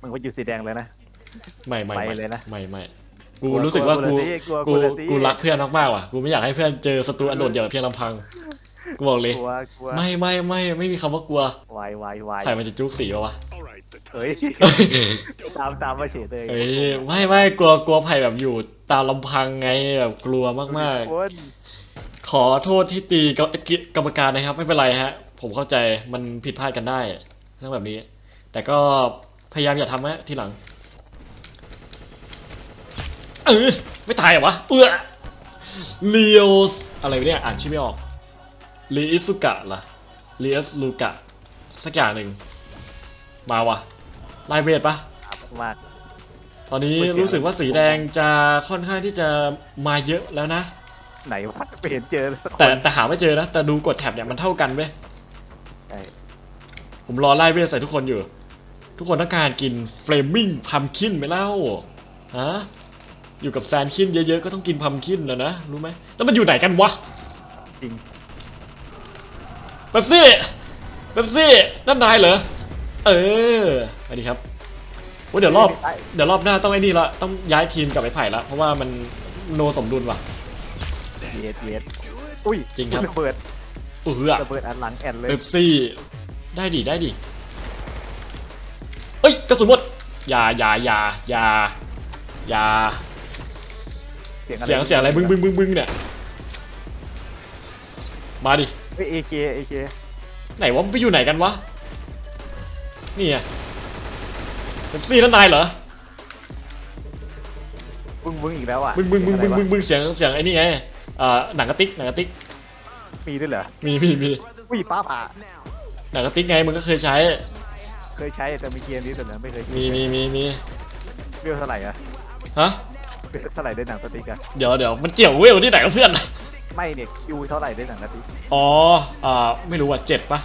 มึงไปอยู่สีแดงเลยนะ ไม่ไม่ไปไม่เลยนะไม่ไม่กูรู้สึกว่ากูกลัวกูกลัวสิ กูรักเพื่อนมากๆว่ะกูไม่อยากให้เพื่อนเจอศัตรูอันโดดเดี่ยวเพียงลำพังกูบอกเลย กลัวกลัวไม่ไม่ไม่ไม่มีคำว่ากลัววายวายวายใครมันจะจุกสีวะวะเฮ้ย ตามตามมาเฉยเลยเอ้ยไม่ไม่กลัวกลัวไผ่แบบอยู่ตามลำพังไงแบบกลัวมากคน ๆ ขอโทษที่ตีกรกรรมการนะครับ ไม่เป็นไรฮะ ผมเข้าใจมันผิดพลาดกันได้เรื่องแบบนี้ แต่ก็ พยายามอย่าทำนะทีหลัง เออไม่ตายเหรอวะ เอื้อเลียวอะไรวะเนี่ยอ่านชื่อไม่ออกลีอิสุกะล่ะลีอิสลูกะ สักอย่างหนึ่ง มาวะไลเวทปะมากตอนนี้ไม่เสียรู้สึกว่าสีแดงจะค่อนข้างที่จะมาเยอะแล้วนะ ไหนวะไม่เห็นเจอเลยสักคแต่นแต่หาไม่เจอนะ แต่ดูกดแท็บเนี่ยมันเท่ากันเว้ยใช่ผมรอไล่เวทใส่ทุกคนอยู่ ทุกคนต้องการกินเฟลมิงพัมคินไหมเล่าฮะอยู่กับแซนคินเยอะๆก็ต้องกินพัมคินแล้วนะรู้ไหมแล้วมันอยู่ไหนกันวะจริงเป๊ปซี่เป๊ปซี่นั่นนายเหรอเออสวัสดีครับโอ้ยเดี๋ยวรอบเดี๋ยวรอบหน้าต้องไอ้นี่ละต้องย้ายทีมกลับไปไผ่ละเพราะว่ามันโนสมดุลว่ะเยสเยสอุ้ยจริงครับระเบิดเออระเบิดอันหลังแอนเลยเป๊ปซี่ได้ดิได้ดิ เอ้ยกระสุนหมดอย่าอย่าอย่าอย่าอย่าเสียงอะไรเสียงเสียงอะไรบึ้งบึ้งบึ้งบึ้งเนี่ยมาดิเฮ้ยเอเคเอเคไหนวะมันไปอยู่ไหนกันวะนี่ไงเป๊ปซี่นั่นนายเหรอบึ้งบึ้งอีกแล้วอะบึ้งบึ้งบึ้งบึ้งบึ้งเสียงอะไรวะบึ้งเสียงเสียงไอ้นี่ไงเอ่อหนังกระติกหนังกระติกมีด้วยเหรอมีมีมีอุ้ยฟ้าผ่าหนังกระติกไงมึงก็เคยใช้ เคยใช้แต่มีเกมนี้แต่เนี่ยไม่เคยมีมีมีมีเรียกเท่าไหร่อะฮะเรียกเท่าไหร่ได้หนังสติ๊กอะเดี๋ยวเดี๋ยวมันเกี่ยวเวลที่ไหนกับเพื่อนไม่เนี่ยคิวเท่าไหร่ได้หนังสติ๊กอ๋ออ่าไม่รู้ว่าเจ็ดปะ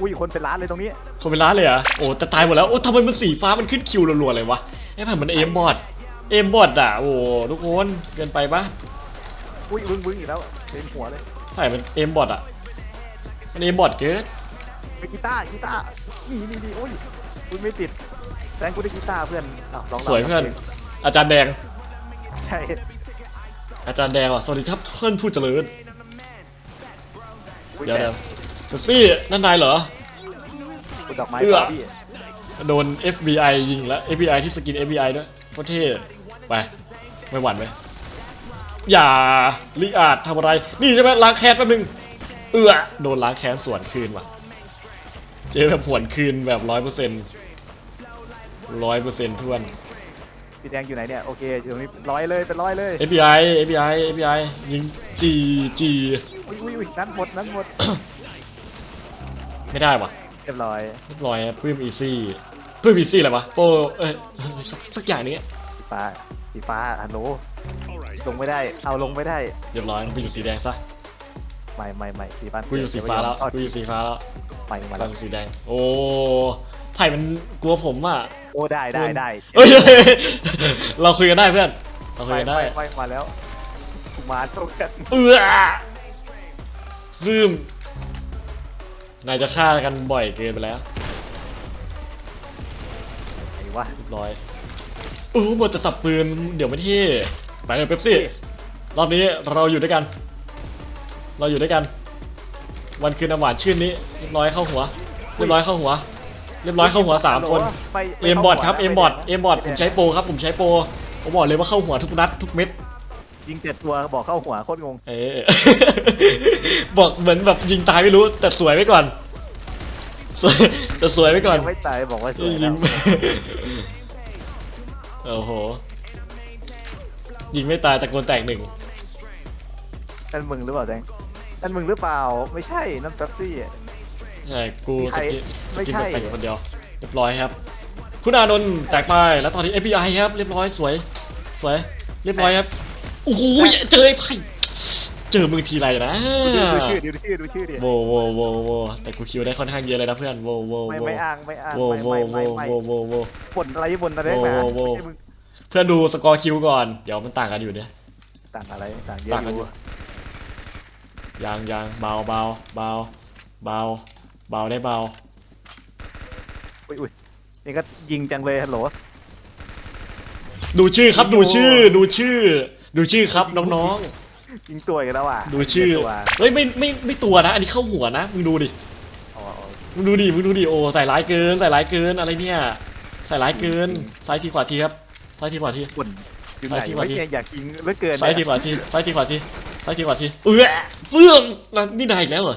อุ้ยคนเป็นล้านเลยตรงนี้คนเป็นล้านเลยเหรอะโอ้แต่ตายหมดแล้วโอ้ทำไมมันสีฟ้ามันขึ้นคิวรัวๆเลยวะไอ้ผ่านมันเอมบอดเอมบอดอะโอ้ทุกคนเกินไปปะอุ้ยบึ้งบึ้งอีกแล้วเต็มหัวเลยใช่มันเอมบอดอะมันเอมบอดเกิน ไปกีตาร์กีตาร์นี่นี่นี่โอ้ยคุณไม่ติดแซงกูได้กีตาร์เพื่อนอ้าวลองสวยเพื่อน อาจารย์แดง ใช่อาจารย์แดงว่ะสวัสดีครับเพื่อนผู้เจริญอุ๊ยเดี๋ยวเดี๋ยวเดี๋ยวซี่นั่นนายเหรอ คุณดอกไม้เอื้อต่อพี่โดน FBI ยิงแล้ว FBI ที่สกิน FBI ด้วยโคตรเท่ไป ไม่หวั่นไหมอย่าลิอาดทำอะไร นี่ใช่ไหมล้างแค้นแป๊บนึง เอื้อโดนล้างแค้นสวนคืนว่ะ เจอแบบหวนคืนแบบร้อยเปอร์เซ็นต์ร้อยเปอร์เซ็นต์ทวน สีแดงอยู่ไหนเนี่ย โอเคอยู่ตรงนี้ร้อยเลยเป็นร้อยเลย FBI FBI FBI ยิงจีจีอุ้ยอุ้ยอุ้ยนั่นหมดนั่นหมด ไม่ได้ว่ะเรียบร้อยเรียบร้อยครับปื้มอีซี่ปื้มอีซี่อะไรวะโปรเอ้ยสักสักอย่างนี้สีฟ้าสีฟ้าฮัลโหลลงไม่ได้ เอาลงไม่ได้ เรียบร้อยไปอยู่สีแดงซะ ไม่ไม่ไม่สีฟ้ากูอยู่สีฟ้าแล้วเอากูอยู่สีฟ้าแล้วไปมาตแล้อวนสีแดง โอ้ไผ่มันกลัวผมอะโอ้ได้ได้ได้เอ้ยเราคุยกันได้เพื่อนเราคุยกันได้ไปไปมาแล้วมาเท่ากันเอื้อซึมนายจะฆ่ากันบ่อยเกินไปแล้วไอ้วะเรียบร้อยโอ้หมดจะสับปืนเดี๋ยวไม่เท่ไปเลยเป๊ปซี่รอบนี้เราอยู่ด้วยกัน เราอยู่ด้วยกัน วันคืนน้ำหวานชื่นนี้เรียบร้อยเข้าหัว เรียบร้อยเข้าหัว เรียบร้อยเข้าหัวสามคนไปไปเอ็มบอดครับข้าเอ็หัมวบอดนะเอ็มบอดผมใช้โปรครับผมใช้โปรผมบอกเลยว่าเข้าหัวทุกนัดทุกเม็ดยิงเจ็ดตัวบอกเข้าหัวโคตรงงเอ๊ะบอกเหมือนแบบยิงตายไม่รู้แต่สวยไว้ก่อนสวยแต่สวยไว้ก่อนยังไม่ตายบอกว่าสวยยิแล้งวโอ้โหยิงไม่ตายตะโกนแตกหนึ่งนั่นมึงหรือเปล่าแดง นั่นมึงหรือเปล่า ไม่ใช่นั่นแป๊บซี่ ใช่กูใคสรกินสไม่กินใช่แตกอยู่คนเดียว เรียบร้อยครับ คุณอานนท์แตกไปแล้วตอนนี้ FBI ครับ เรียบร้อยสวย สวย เรียบร้อยครับ โอ้โหเจอไอ้ไพ่เจอมึงทีไรนะดูดูชื่อดูชื่อดูชื่อดิโวโวโวโวแต่กูคิวได้ค่อนข้างเยอะเลยนะเพื่อนโวโวไม่โวไม่อ้างไม่อ้างโวไม่โวไม่โวไม่ไม่โวโวโว บ่นอะไรบ่นอะไรนะโว้โว้ไม่ใช่มึงเพื่อนดูสกอร์คิวก่อน เดี๋ยวมันต่างกันอยู่เนี่ย ต่างอะไรต่างเยอะต่างกันออยู่ยู่ ยางยางเบาเบาเบาเบาเบาได้เบาอุ้ยอุ้ยนี่ก็ยิงจังเลยฮัลโหลดูชื่อครับดูชื่อดูชื่อ ดูชื่อครับน้องยิงตัวอีกันแล้วอะๆดูชื่อยิงตัวเฮ้ยไม่ไม่ไม่ตัวนะ อันนี้เข้าหัวนะมึงดูดิอ๋ออ๋อมึงดูดิมึงดูดิโอ้ใส่ร้ายเกินใส่ร้ายเกินอะไรเนี่ยใส่ร้ายเกินซ้ายทีขวาทีครับซ้ายทีขวาที บ่นอยู่ไหนไปที่วะไปที่เนี่ยอยากยิงเหลือเกินซ้ายทีเนี่ยขวาทีซ้ายทีขวาที ซ้ายทีขวาทีเอื้อเฟื่องนั่นนี่นายอีกแล้วเหรอ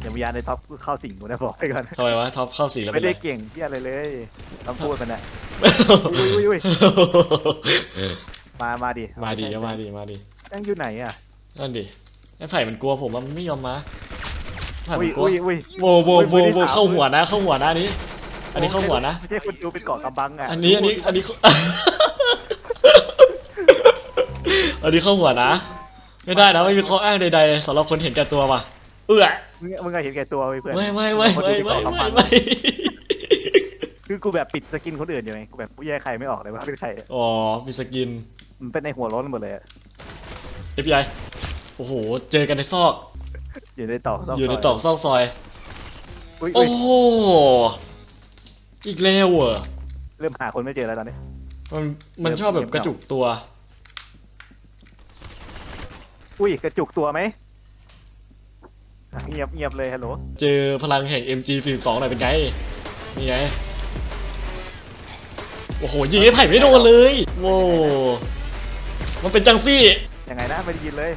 เดี๋ยววิญญาณในท็อปเข้าสิงกูนะบอกไปก่อน ทำไมวะท็อปเข้าสีแล้วไม่เป็นได้ไรเก่งที่อะไรเลยต้องพูดมันนะ อุ้ยอุ้ยอุ้ย มามาดิมาดิก็มาดิมาดิยังอยู่ไหนอะ นั่นดิไอ้ไผ่มันกลัวผมอะมันไม่ยอมมาไผ่อุ้มัยนกลัวอุ้ยอุ้ยโวโวโวโวเข้าหัวนะ เข้าหัวนะอันนี้ อันนี้เข้าหัวนะ ไม่ใช่คนดูเป็นเกาะกำบังอะอันนี้อันนี้อันนี้อันนี้เข้าหัวนะ ไม่ได้นะไม่มีข้ออ้างใดๆสำหรับคนเห็นแก่ตัวว่ะ เอื้อมึงมึงก็เห็นแก่ตัวไปเพื่อนไม่ไม่ไม่คนไม่ดูเป็นไม่เกาะกำบัไม่งไม่คือกูแบบปิดสกินคนอื่นอยู่ไงกูแบบแยกใครไม่ออกเลยว่าเป็นใครอ๋อมีสกิน มันเป็นในหัวร้อนหมดเลยอะ FBI โอ้โห เจอกันในซอก อยู่ในตอกซอยู่ในตรอกซอกซอย อุ้ยโอ้อุ้ยโห อีกแล้วเหรอเริ่มหาคนไม่เจอแล้วตอนนี้ มันมันชอบแบบกระจุกตัว อุ้ยกระจุกตัวไหมอะเงียบเงียบเลยฮัลโหลเจอพลังแห่ง MG42 หน่อยเป็นไง นี่ไง โอ้โห ยิงไอ้ไผ่ไม่โดนเลย โว้มันเป็นจังซี่ ยังไงนะไม่ได้ยินเลย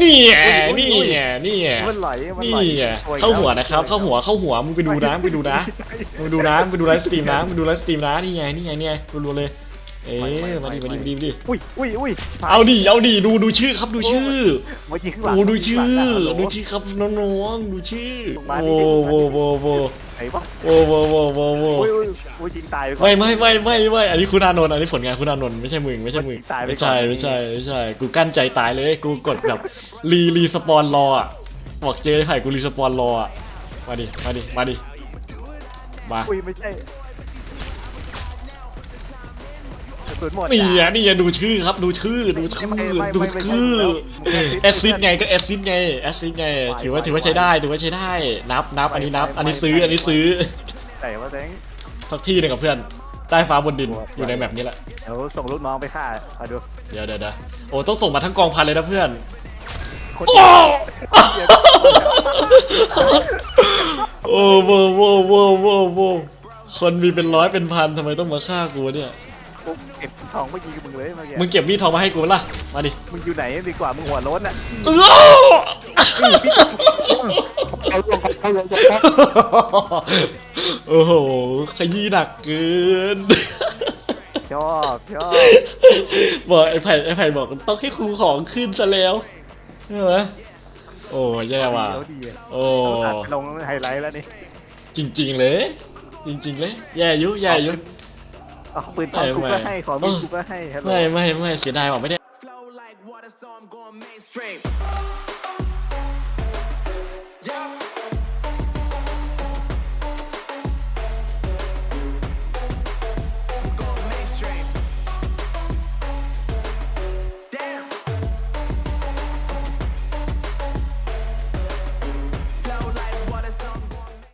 นี่ไงอุ้ยนี่อุ้ยไงนี่ไงมันไหลมันนี่ไหลไงโอ้ยเข้าหัวนะครับโอ้ยเข้าหัว เข้าหัว มึงไปดูนะมึงไปดูนะมึงดูนะมึงดูไลฟ์สตรีมนะมึงดูไลฟ์สตรีมนะ นี่ไง นี่ไงเนี่ยรัวๆเลย เอ๊ะมาดิมาดิมาดิมาดิอุ้ยอุ้ยอุ้ยเอาดิเอาดิดูดูชื่อครับดูชื่อมายิงข้างหลังโอ้ดูชื่อข้างหลังนะฮัลโหลดูชื่อครับน้องๆดูชื่อมาโอ้ดิโหโวโวไหนวะโอ้โวโวโวโวอุ้ยอุ้ยอุ้ยยิงตายไปก่อนไม่ไม่ไม่ไม่ไม่อันนี้คุณอานนท์อันนี้ผลงานคุณอานนท์ไม่ใช่มึงไม่ใช่มึงตายไปไม่ก่ใช่อนไม่ใช่ไม่ใช่กูกั้นใจตายเลยกูกดแบบรีรีสปอนรออะบอกเจอไอ้ไผ่กูรีสปอนรออะมาดิมาดิมาดิมาอุ้ยไม่ใช่ กระสุนหมดนี่อะอะนี่อะดูชื่อครับ ดูชื่อ ดูชื่อไม่ไม่ไม่ดูไม่ไม่ชื่อไม่ไม่แอสซิดไงก็แอสซิดไงแอสซิดไงไหวถือว่าไหวถือว่าใช้ได้ ถือว่าใช้ได้ นับนับอันนี้นับไหวอันนี้ไหวซื้อไหวอันนี้ซื้อ แต่ว่าแตงสักที่หนึ่งกับเพื่อน ใต้ฟ้าบนดินไหวอยู่ในแมปนี้แหละ เดี๋ยวส่งลูกน้องไปฆ่าเอาดู เดี๋ยวเดี๋ยวเดี๋ยวโอ้ต้องส่งมาทั้งกองพันเลยนะเพื่อนคนโอ้เดียวโอ้โหโว้โว้โว้โว้คนมีเป็นร้อยเป็นพันทำไมต้องมาฆ่ากูวะเนี่ย กูเก็บทองเมื่อกี้มึงเลยเมื่อกี้มึงเก็บมีดทองมาให้กูปะล่ะ มาดิมึงอยู่ไหนดีกว่ามึงหัวโล้นอะเออเอาลงเอาลงโอ้โห ขยี้หนักเกิน ชอบชอบบอกไอ้ไผ่ไอ้ไผ่บอกต้องให้ครูของขึ้นซะแล้วใช่ไหมโอ้แย่ว่ะเดี๋ยวดีอะโอ้ตัดลงไฮไลท์แล้วนี่จริง ๆ เลย จริง ๆ เลย แย่อยุแย่อยุ เอาปืนทองกูก็ให้ของมีกูก็ให้ฮัลโหลไม่ไม่ไม่เสียดายว่ะไม่ได้ Flow like water, so I'm going mainstream. Yeah.